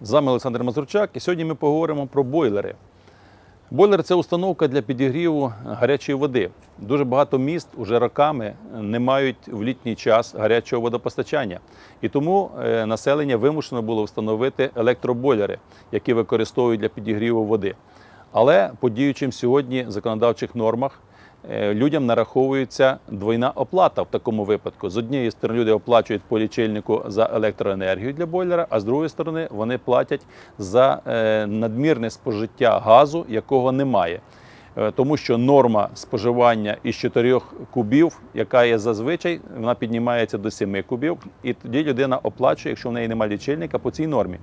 З вами Олександр Мазурчак, і сьогодні ми поговоримо про бойлери. Бойлер це установка для підігріву гарячої води. Дуже багато міст уже роками не мають в літній час гарячого водопостачання. І тому е, населення вимушено було встановити електробойлери, які використовують для підігріву води. Але по діючим сьогодні законодавчих нормах людям нараховується двойна оплата в такому випадку. З однієї сторони люди оплачують по лічильнику за електроенергію для бойлера, а з другої сторони вони платять за е, надмірне спожиття газу, якого немає. Е, Тому що норма споживання із 4 кубів, яка є зазвичай, вона піднімається до 7 кубів, і тоді людина оплачує, якщо в неї немає лічильника, по цій нормі.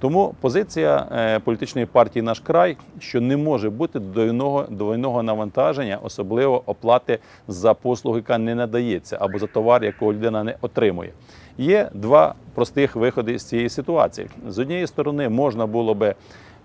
Тому позиція е, політичної партії Наш край, що не може бути двойного, двойного навантаження, особливо оплати за послугу, яка не надається, або за товар, якого людина не отримує. Є два простих виходи з цієї ситуації. З однієї сторони, можна було би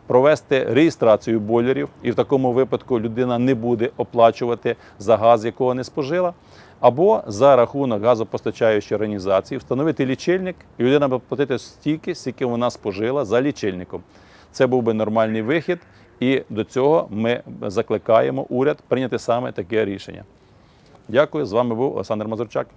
провести реєстрацію бойлерів, і в такому випадку людина не буде оплачувати за газ, якого не спожила. Або за рахунок газопостачаючої організації встановити лічильник, і людина буде платити стільки, скільки вона спожила за лічильником. Це був би нормальний вихід, і до цього ми закликаємо уряд прийняти саме таке рішення. Дякую. З вами був Олександр Мазурчак.